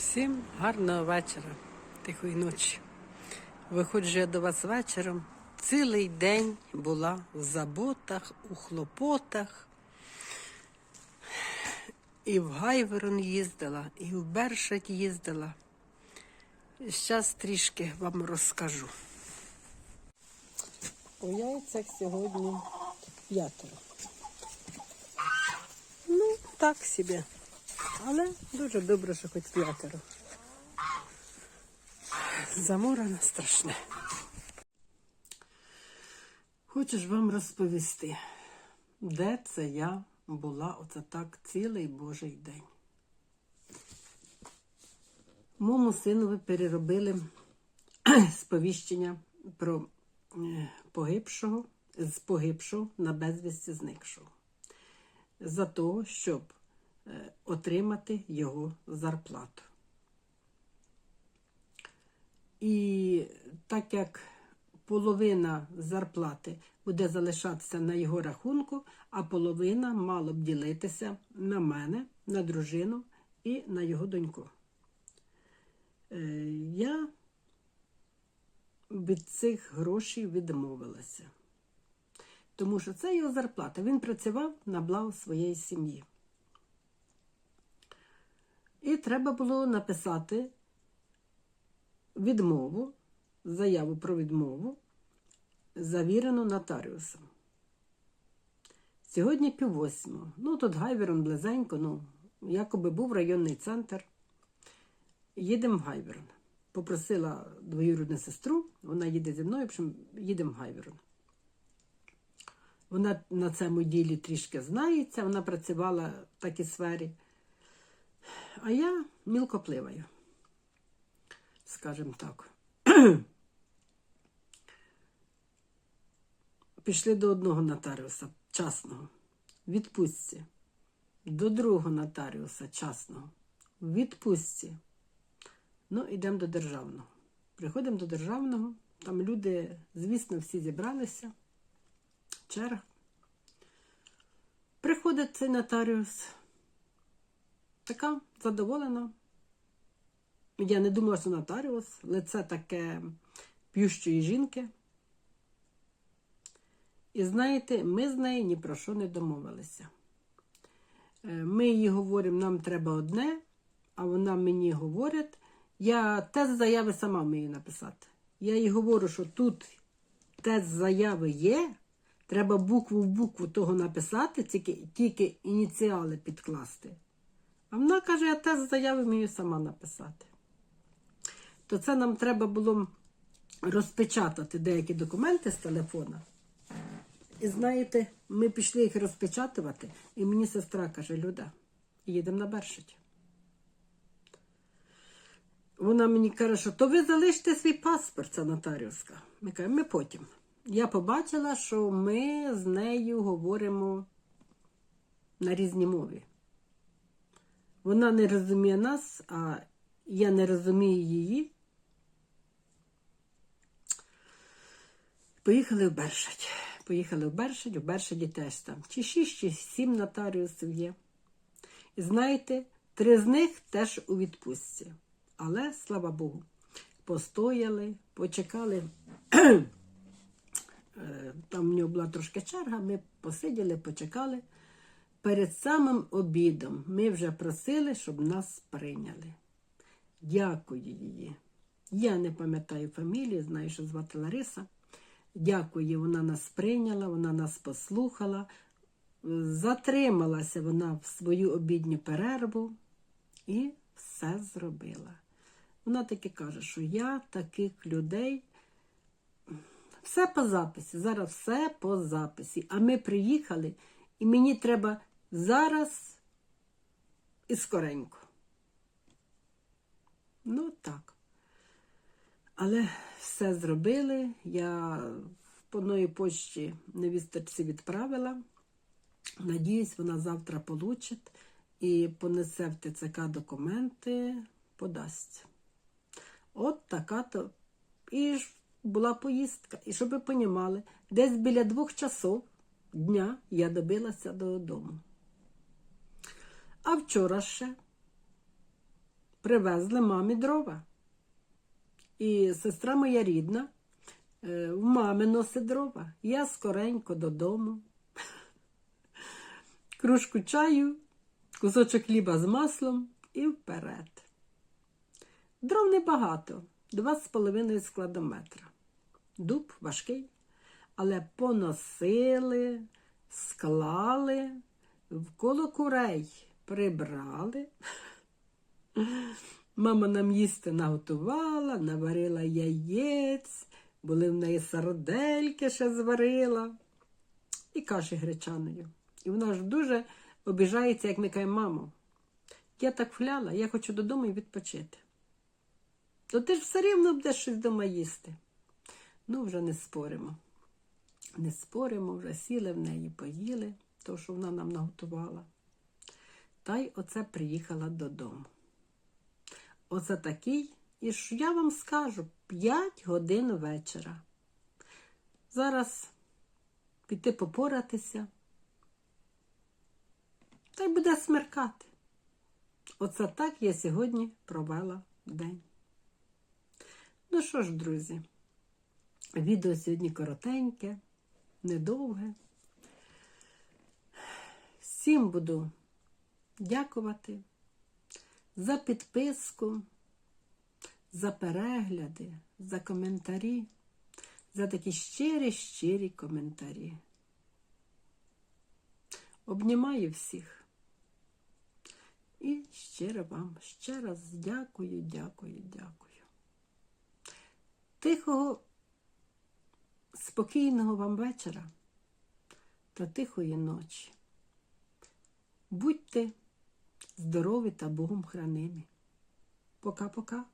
Всім гарного вечора, тихої ночі. Виходжу я до вас вечором. Цілий день була в заботах, у хлопотах. І в Гайверон їздила, і в Бершать їздила. Зараз трішки вам розкажу. У яйцях сьогодні п'ятеро. Ну, так собі. Але дуже добре, що хоч п'ятеро. Заморено страшне. Хочу ж вам розповісти, де це я була оце так цілий Божий день. Моєму синові переробили сповіщення про е, погибшого, з погибшого на безвісті зникшого. За того, щоб отримати його зарплату. І так як половина зарплати буде залишатися на його рахунку, а половина мала б ділитися на мене, на дружину і на його доньку. Е, Я від цих грошей відмовилася. Тому що це його зарплата. Він працював на благо своєї сім'ї. І треба було написати відмову, заяву про відмову, завірену нотаріусом. Сьогодні пів восьмого. Ну, тут Гайверон близенько, ну, якоби був районний центр. Їдемо в Гайверон. Попросила двоюрідну сестру, вона їде зі мною, їдемо в Гайверон. Вона на цьому ділі трішки знається, вона працювала в такій сфері. А я мілко пливаю, скажімо так. Пішли до одного нотаріуса частного, відпустці, до другого нотаріуса частного, відпустці. Ну, йдемо до державного. Приходимо до державного, там люди, звісно, всі зібралися, черга. Приходить цей нотаріус. Така задоволена. Я не думала, що нотаріус, лице таке п'ющої жінки. І знаєте, ми з нею ні про що не домовилися. Е, Ми їй говоримо, нам треба одне, а вона мені говорить, я тест заяви сама вмію написати. Я їй говорю, що тут тест заяви є, треба букву в букву того написати, тільки, тільки ініціали підкласти. А вона каже, я тест заяви вмію сама написати. То це нам треба було розпечатати деякі документи з телефона. І знаєте, ми пішли їх розпечатувати, і мені сестра каже: Люда, їдемо на Бершить. Вона мені каже, що то ви залиште свій паспорт, ця нотаріуска. Ми кажемо, ми потім. Я побачила, що ми з нею говоримо на різній мові. Вона не розуміє нас, а я не розумію її. Поїхали в Бершать. Поїхали в Бершать, в Бершаді теж там. Чи шість, чи сім нотаріусів є. І знаєте, три з них теж у відпустці. Але, слава Богу, постояли, почекали. Е, Там в нього була трошки черга, ми посиділи, почекали. Перед самим обідом ми вже просили, щоб нас прийняли. Дякую її. Я не пам'ятаю фамілію, знаю, що звати Лариса. Дякую, вона нас прийняла, вона нас послухала. Затрималася вона в свою обідню перерву і все зробила. Вона таки каже, що я таких людей. Все по записі, зараз все по записі. А ми приїхали, і мені треба зараз і скоренько. Ну так. Але все зробили. Я по новій почті невісточці відправила. Надіюсь, вона завтра получить і понесе в ТЦК документи, подасть. От така то. І ж була поїздка. І щоб ви понімали, десь біля двох часов дня я добилася додому. А вчора ще привезли мамі дрова. І сестра моя рідна е, в мами носить дрова. Я скоренько додому. Кружку чаю, кусочок хліба з маслом і вперед. Дров небагато, два з половиною складометра. Дуб важкий, але поносили, склали, вколо курей прибрали. Мама нам їсти наготувала, наварила яєць, були в неї сардельки ще зварила і каші гречаною. І вона ж дуже обіжається, як ми кажемо, мамо, я так фляла, я хочу додому і відпочити. То ти ж все рівно будеш щось вдома їсти. Ну, вже не споримо. Не споримо, вже сіли в неї, поїли, то, що вона нам наготувала. Та й оце приїхала додому. Оце такий, і ж я вам скажу, 5 годин вечора. Зараз піти попоратися. Та й буде смеркати. Оце так я сьогодні провела день. Ну що ж, друзі, відео сьогодні коротеньке, недовге. Всім буду дякувати за підписку, за перегляди, за коментарі, за такі щирі, щирі коментарі. Обнімаю всіх. І щиро вам ще раз дякую, дякую, дякую. Тихого, спокійного вам вечора та тихої ночі. Будьте здорові та Богом хранимі. Пока-пока.